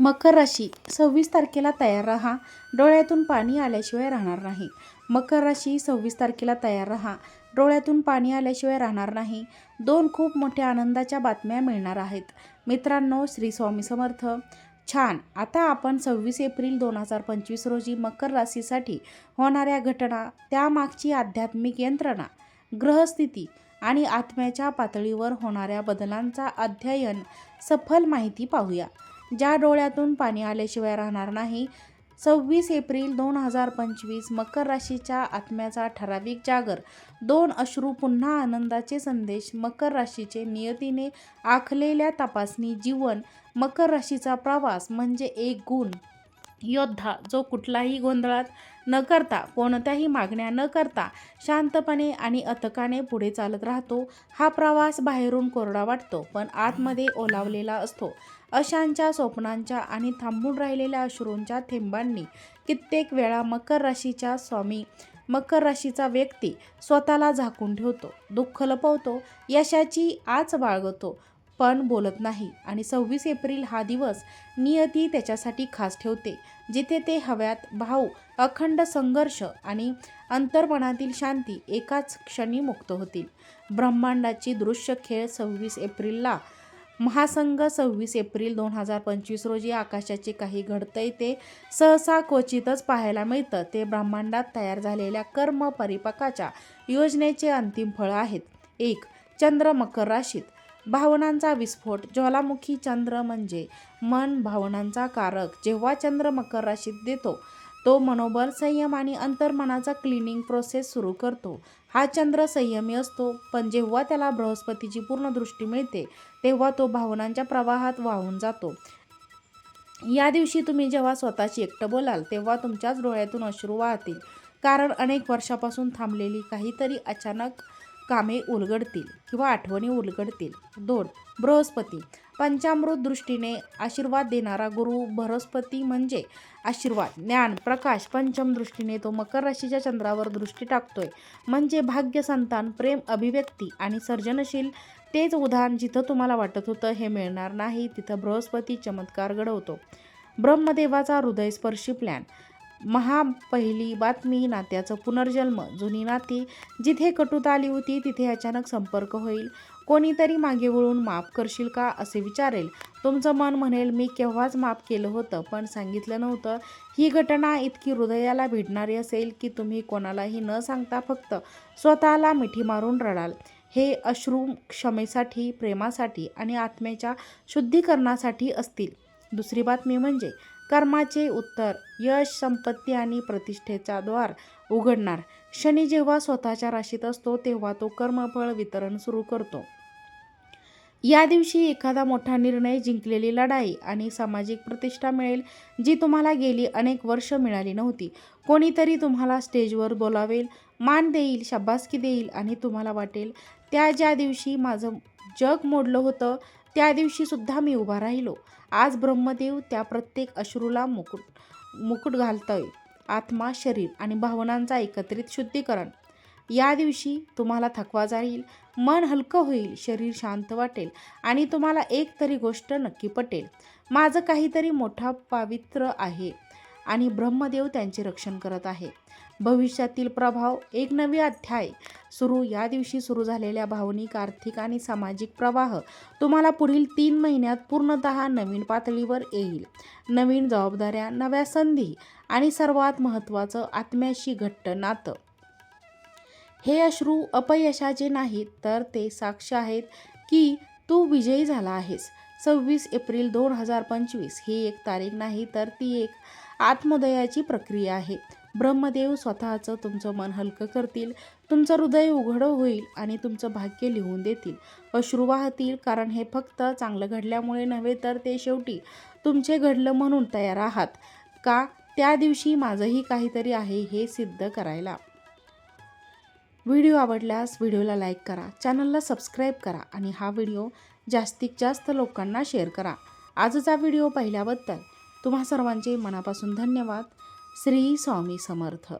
मकर राशी सव्वीस तारखेला तयार राहा. डोळ्यातून पाणी आल्याशिवाय राहणार नाही. मकर राशी सव्वीस तारखेला तयार राहा. डोळ्यातून पाणी आल्याशिवाय राहणार नाही. दोन खूप मोठ्या आनंदाच्या बातम्या मिळणार आहेत. मित्रांनो श्री स्वामी समर्थ. छान. आता आपण सव्वीस एप्रिल दोन हजार पंचवीस रोजी मकर राशीसाठी होणाऱ्या घटना त्यामागची आध्यात्मिक यंत्रणा ग्रहस्थिती आणि आत्म्याच्या पातळीवर होणाऱ्या बदलांचा अध्ययन सफल माहिती पाहूया. ज्या डोळ्यातून पाणी आल्याशिवाय राहणार नाही. सव्वीस एप्रिल दोन हजार पंचवीस मकर राशीच्या आत्म्याचा ठराविक जागर. दोन अश्रू पुन्हा आनंदाचे संदेश मकर राशीचे नियतीने आखलेल्या तपासणी जीवन मकर राशीचा प्रवास म्हणजे एक गुण. योद्धा जो कुठलाही गोंधळात न करता कोणत्याही मागण्या न करता शांतपणे आणि अथकाने पुढे चालत राहतो. हा प्रवास बाहेरून कोरडा वाटतो पण आतमध्ये ओलावलेला असतो. अशांच्या स्वप्नांच्या आणि थांबून राहिलेल्या अश्रूंच्या थेंबांनी कित्येक वेळा मकर राशीच्या स्वामी मकर राशीचा व्यक्ती स्वतःला झाकून ठेवतो दुःख लपवतो यशाची आच बाळगतो. पण बोलत नाही. आणि सव्वीस एप्रिल हा दिवस नियती त्याच्यासाठी खास ठेवते जिथे ते हव्यात भाऊ अखंड संघर्ष आणि अंतर्मनातील शांती एकाच क्षणी मुक्त होतील. ब्रह्मांडाची दृश्य खेळ सव्वीस एप्रिलला. महासंघ सव्वीस एप्रिल दोन हजार पंचवीस रोजी आकाशाचे काही घडतंय ते सहसा क्वचितच पाहायला मिळतं. ते ब्रह्मांडात तयार झालेल्या कर्म परिपकाच्या योजनेचे अंतिम फळ आहेत. एक चंद्र मकर राशीत. भावनांचा विस्फोट. ज्वालामुखी चंद्र म्हणजे मन भावनांचा कारक. जेव्हा चंद्र मकर राशीत देतो तो मनोबल संयम आणि अंतर्मनाचा क्लिनिंग प्रोसेस सुरू करतो. हा चंद्र संयमी असतो पण जेव्हा त्याला बृहस्पतीची पूर्ण दृष्टी मिळते तेव्हा तो भावनांच्या प्रवाहात वाहून जातो. या दिवशी तुम्ही जेव्हा स्वतःची एकटं बोलाल तेव्हा तुमच्याच डोळ्यातून अश्रू वाहतील. कारण अनेक वर्षापासून थांबलेली काहीतरी अचानक कामे उलगडतील किंवा आठवणी उलगडतील. दोन बृहस्पती. पंचामृत दृष्टीने आशीर्वाद देणारा गुरु बृहस्पती म्हणजे आशीर्वाद ज्ञान प्रकाश. पंचम दृष्टीने तो मकर राशीच्या चंद्रावर दृष्टी टाकतोय. म्हणजे भाग्य संतान प्रेम अभिव्यक्ती आणि सर्जनशील. तेच उदाहरण जिथं तुम्हाला वाटत होतं हे मिळणार नाही तिथं बृहस्पती चमत्कार घडवतो. ब्रह्मदेवाचा हृदयस्पर्शी प्लॅन महा पहिली बातमी नात्याचं पुनर्जन्म. जुनी नाती जिथे कटुता आली होती तिथे अचानक संपर्क होईल. कोणीतरी मागे वळून माफ करशील का असे विचारेल. तुमचं मन म्हणेल मी केव्हाच माफ केलं होतं पण सांगितलं नव्हतं. ही घटना इतकी हृदयाला भिडणारी असेल की तुम्ही कोणालाही न सांगता फक्त स्वतःला मिठी मारून रडाल. हे अश्रू क्षमेसाठी प्रेमासाठी आणि आत्म्याच्या शुद्धीकरणासाठी असतील. दुसरी बातमी म्हणजे कर्माचे उत्तर यश संपत्ती आणि प्रतिष्ठेचा द्वार उघडणार. शनी जेव्हा स्वतःच्या राशीत असतो तेव्हा तो कर्मफळ वितरण सुरू करतो. या दिवशी एखादा मोठा निर्णय जिंकलेली लढाई आणि सामाजिक प्रतिष्ठा मिळेल जी तुम्हाला गेली अनेक वर्ष मिळाली नव्हती. कोणीतरी तुम्हाला स्टेजवर बोलावेल मान देईल शाबासकी देईल आणि तुम्हाला वाटेल त्या ज्या दिवशी माझं जग मोडलं होतं त्या दिवशी सुद्धा मी उभा राहिलो. आज ब्रह्मदेव त्या प्रत्येक अश्रूला मुकुट मुकुट घालतोय. आत्मा शरीर आणि भावनांचा एकत्रित शुद्धीकरण. या दिवशी तुम्हाला थकवा जाईल मन हलकं होईल शरीर शांत वाटेल आणि तुम्हाला एक तरी गोष्ट नक्की पटेल. माझं काहीतरी मोठा पावित्र्य आहे. आणि ब्रह्मदेव त्यांचे रक्षण करत आहे. भविष्यातील प्रभाव एक नवी अध्याय सुरू. या दिवशी सुरू झालेल्या भावनिक आर्थिक आणि सामाजिक प्रवाह तुम्हाला पुढील तीन महिन्यात पूर्णतः नवीन पातळीवर येईल. नवीन जबाबदाऱ्या नव्या संधी आणि सर्वात महत्त्वाचं आत्म्याशी घट्ट नातं. हे अश्रू अपयशाचे नाहीत तर ते साक्ष आहेत की तू विजयी झाला आहेस. सव्वीस एप्रिल दोन हजार पंचवीस. ही एक तारीख नाही तर ती एक आत्मोदयाची प्रक्रिया आहे. ब्रह्मदेव स्वतःचं तुमचं मन हलकं करतील तुमचं हृदय उघडं होईल आणि तुमचं भाग्य लिहून देतील. अश्रू वाहतील कारण हे फक्त चांगलं घडल्यामुळे नव्हे तर ते शेवटी तुमचे घडलं म्हणून तयार आहात. का? त्या दिवशी माझंही काहीतरी आहे हे सिद्ध करायला. व्हिडिओ आवडल्यास व्हिडिओला लाईक करा चॅनलला सबस्क्राईब करा आणि हा व्हिडिओ जास्तीत जास्त लोकांना शेअर करा. आजचा व्हिडिओ पाहिल्याबद्दल तुम्हा सर्वांचे मनापासून धन्यवाद. श्री स्वामी समर्थ.